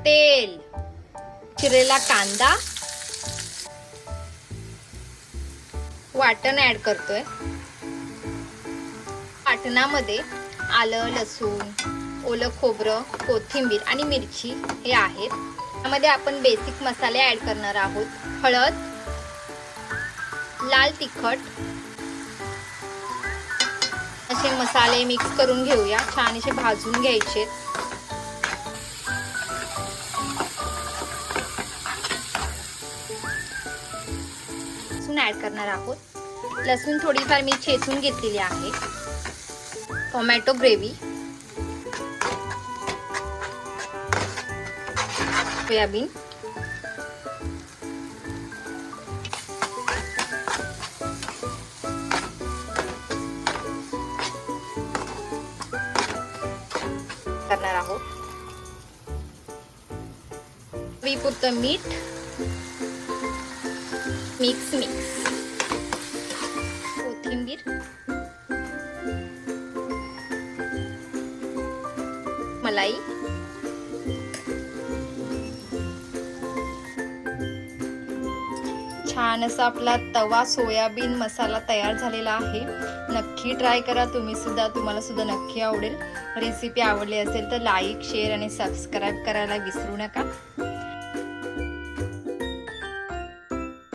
तेल. चिरेला कांदा. वाटण ऍड करतोय. वाटणामध्ये आलं लसूण ओलं खोबरं कोथिंबीर आणि मिरची हे आहेत. त्यामध्ये आपण बेसिक मसाले ऍड करणार आहोत. हळद लाल तिखट. असे मसाले मिक्स करून घेऊया. छान असे भाजून घ्यायचे. लसूण ॲड करणार आहोत. लसूण थोडीफार मी चेचून घेतलेली आहे. Tomato gravy. सोयाबीन. करणार आहोत. मीठ मिक्स मिक्स. कोथिंबीर. मलाई. छान असा आपला तवा सोयाबीन मसाला तयार झालेला आहे. नक्की ट्राय करा. तुम्ही सुद्धा तुम्हाला सुद्धा नक्की आवडेल. रेसिपी आवडली असेल तर लाईक शेअर आणि सबस्क्राईब करायला विसरू नका.